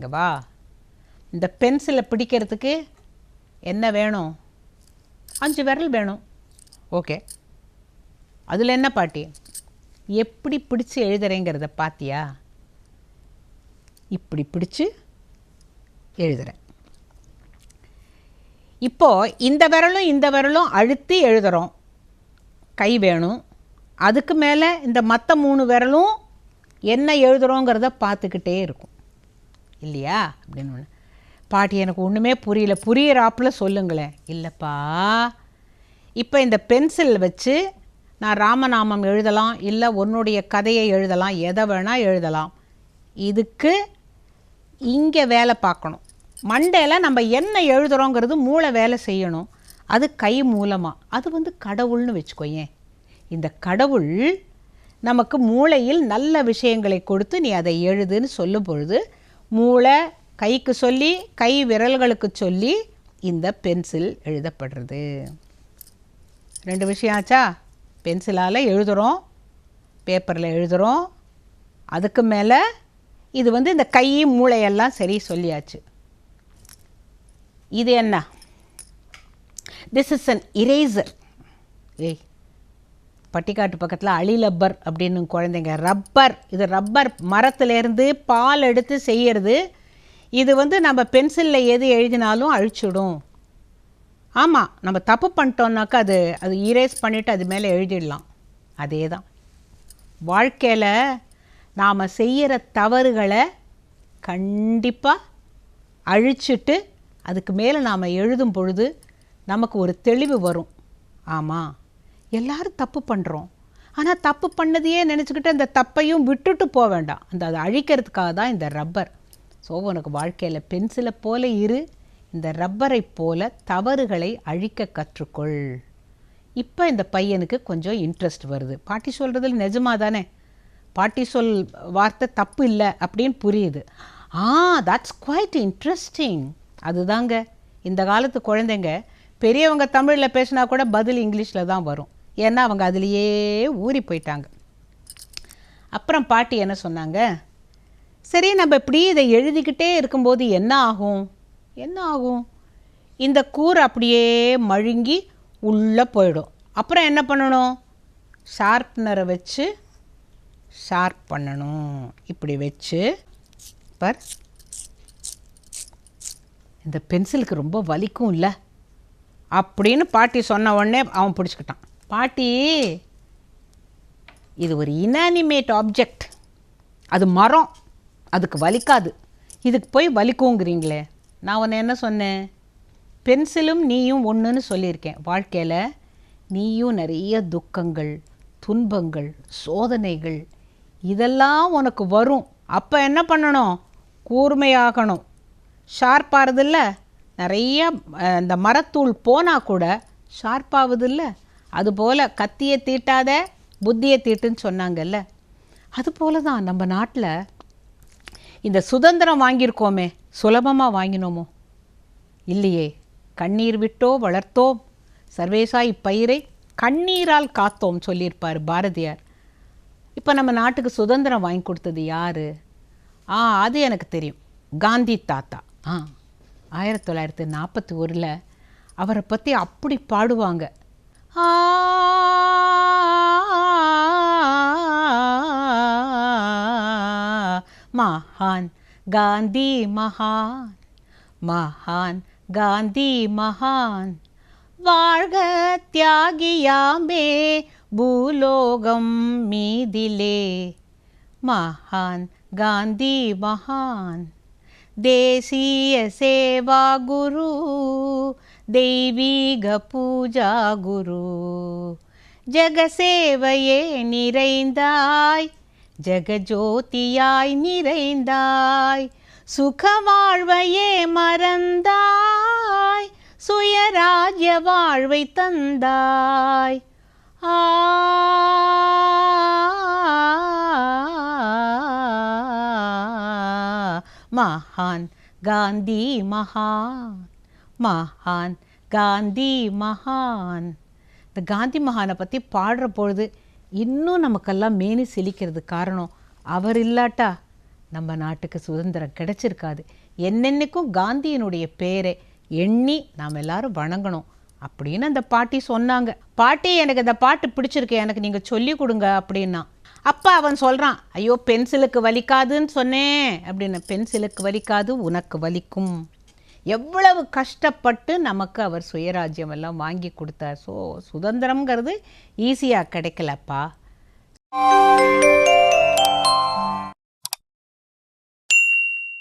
இங்கே வா. இந்த பென்சிலை பிடிக்கிறதுக்கு என்ன வேணும்? அஞ்சு விரல் வேணும். ஓகே. அதில் என்ன பாட்டி? எப்படி பிடிச்சி எழுதுறேங்கிறத பாத்தியா? இப்படி பிடிச்சு எழுதுகிறேன் இப்போ இந்த விரலும் இந்த விரலும் அழுத்தி எழுதுகிறோம் கை வேணும். அதுக்கு மேலே இந்த மற்ற மூணு விரலும் என்ன எழுதுகிறோங்கிறத பார்த்துக்கிட்டே இருக்கும். இல்லையா? அப்படின்னு ஒன்று பாட்டி எனக்கு ஒன்றுமே புரியல. புரியறாப்பில் சொல்லுங்களேன். இல்லைப்பா. இப்போ இந்த பென்சில் வச்சு நான் ராமநாமம் எழுதலாம் இல்லை உன்னுடைய கதையை எழுதலாம் எதை வேணால் எழுதலாம். இதுக்கு இங்கே வேலை பார்க்கணும். மண்டையில் நம்ம என்ன எழுதுகிறோங்கிறது மூளை வேலை செய்யணும். அது கை மூலமாக அது வந்து கடவுள்னு வச்சுக்கோயேன். இந்த கடவுள் நமக்கு மூளையில் நல்ல விஷயங்களை கொடுத்து நீ அதை எழுதுன்னு சொல்லும் பொழுது மூளை கைக்கு சொல்லி கை விரல்களுக்கு சொல்லி இந்த பென்சில் எழுதப்படுறது. ரெண்டு விஷயம் ஆச்சா? பென்சிலால் எழுதுகிறோம் பேப்பரில் எழுதுகிறோம் அதுக்கு மேலே இது வந்து இந்த கை மூளையெல்லாம் சரி சொல்லியாச்சு. இது என்ன? திஸ் இஸ் அன் இரேசர் ஏய் பட்டிக்காட்டு பக்கத்தில் அழிலப்பர் அப்படின்னு குழந்தைங்க. ரப்பர். இது ரப்பர் மரத்துலேருந்து பால் எடுத்து செய்யறது. இது வந்து நம்ம பென்சிலில் எது எழுதினாலும் அழிச்சிடும். ஆமாம் நம்ம தப்பு பண்ணிட்டோம்னாக்கா அது அது இரேஸ் பண்ணிவிட்டு அது மேலே எழுதிடலாம். அதே தான் வாழ்க்கையில் நாம் செய்கிற தவறுகளை கண்டிப்பாக அழிச்சிட்டு அதுக்கு மேலே நாம் எழுதும் பொழுது நமக்கு ஒரு தெளிவு வரும். ஆமாம் எல்லாரும் தப்பு பண்ணுறோம் ஆனால் தப்பு பண்ணதையே நினச்சிக்கிட்டு அந்த தப்பையும் விட்டுட்டு போக வேண்டாம். அந்த அதை அழிக்கிறதுக்காக தான் இந்த ரப்பர். ஸோ உனக்கு வாழ்க்கையில் பென்சிலை போல இரு. இந்த ரப்பரை போல தவறுகளை அழிக்க கற்றுக்கொள். இப்போ இந்த பையனுக்கு கொஞ்சம் இன்ட்ரெஸ்ட் வருது. பாட்டி சொல்கிறதுல நிஜமாக தானே? பாட்டி சொல் வார்த்தை தப்பு இல்லை அப்படின்னு புரியுது. ஆ தட்ஸ் குவைட் இன்ட்ரெஸ்டிங் அதுதாங்க. இந்த காலத்து குழந்தைங்க பெரியவங்க தமிழில் பேசினா கூட பதில் இங்கிலீஷில் தான் வரும். ஏன்னா அவங்க அதுலேயே ஊறி போயிட்டாங்க. அப்புறம் பாட்டி என்ன சொன்னாங்க? சரி நம்ம இப்படி இதை எழுதிக்கிட்டே இருக்கும்போது என்ன ஆகும்? என்ன ஆகும்? இந்த கூர் அப்படியே மழுங்கி உள்ளே போயிடும். அப்புறம் என்ன பண்ணணும்? ஷார்ப்னரை வச்சு ஷார்ப் பண்ணணும். இப்படி வச்சு பர். இந்த பென்சிலுக்கு ரொம்ப வலிக்கும் இல்லை அப்படின்னு பாட்டி சொன்ன உடனே அவன் பிடிச்சிக்கிட்டான். பாட்டி இது ஒரு இனானிமேட் ஆப்ஜெக்ட் அது மரம். அதுக்கு வலிக்காது. இதுக்கு போய் வலிக்குங்கிறீங்களே. நான் உன்னை என்ன சொன்னேன்? பென்சிலும் நீயும் ஒன்றுன்னு சொல்லியிருக்கேன். வாழ்க்கையில் நீயும் நிறைய துக்கங்கள் துன்பங்கள் சோதனைகள் இதெல்லாம் உனக்கு வரும். அப்போ என்ன பண்ணணும்? கூர்மையாகணும். ஷார்ப்பாகிறதில்ல நிறைய இந்த மரத்தூள் போனால் கூட ஷார்ப்பாகுதில்ல? அதுபோல் கத்தியை தீட்டாத புத்தியை தீட்டுன்னு சொன்னாங்கல்ல. அதுபோல தான் நம்ம நாட்டில் இந்த சுதந்திரம் வாங்கியிருக்கோமே சுலபமாக வாங்கினோமோ? இல்லையே. கண்ணீர் விட்டோ வளர்த்தோம். சர்வேசா இப்பயிரை கண்ணீரால் காத்தோம் சொல்லியிருப்பார் பாரதியார். இப்போ நம்ம நாட்டுக்கு சுதந்திரம் வாங்கி கொடுத்தது யார்? ஆ அது எனக்கு தெரியும். காந்தி தாத்தா. ஆ ஆயிரத்தி தொள்ளாயிரத்தி நாற்பத்தி ஒரில் அவரை பற்றி அப்படி பாடுவாங்க. ஆ மகான் காந்தி மகான் மகான் காந்தி மகான் வாழ்க தியாகியாமே பூலோகம் மீதிலே மகான் காந்தி மகான் தேசிய சேவா குரு தெய்வீக பூஜா குரு. ஜெகசேவையே நிறைந்தாய் ஜெகஜோதியாய் நிறைந்தாய். சுக வாழ்வையே மறந்தாய் சுயராஜ்ய வாழ்வை தந்தாய். ஆ. மகான் காந்தி மகான். மகான் காந்தி மகான். இந்த காந்தி மகானை பற்றி பாடுற பொழுது இன்னும் நமக்கெல்லாம் மேனி செழிக்கிறது காரணம் அவர் இல்லாட்டா நம்ம நாட்டுக்கு சுதந்திரம் கிடைச்சிருக்காது. என்னென்னைக்கும் காந்தியினுடைய பேரை எண்ணி நாம் எல்லாரும் வணங்கணும் அப்படின்னு அந்த பாட்டி சொன்னாங்க. பாட்டி எனக்கு இந்த பாட்டு பிடிச்சிருக்கு எனக்கு நீங்கள் சொல்லி கொடுங்க அப்படின்னா. அப்பா அவன் சொல்கிறான் ஐயோ பென்சிலுக்கு வலிக்காதுன்னு சொன்னேன் அப்படின்னு. பென்சிலுக்கு வலிக்காது உனக்கு வலிக்கும். எவ்வளவு கஷ்டப்பட்டு நமக்கு அவர் சுயராஜ்யம் எல்லாம் வாங்கி கொடுத்தார். ஸோ சுதந்திரம்ங்கிறது ஈஸியாக கிடைக்கலப்பா.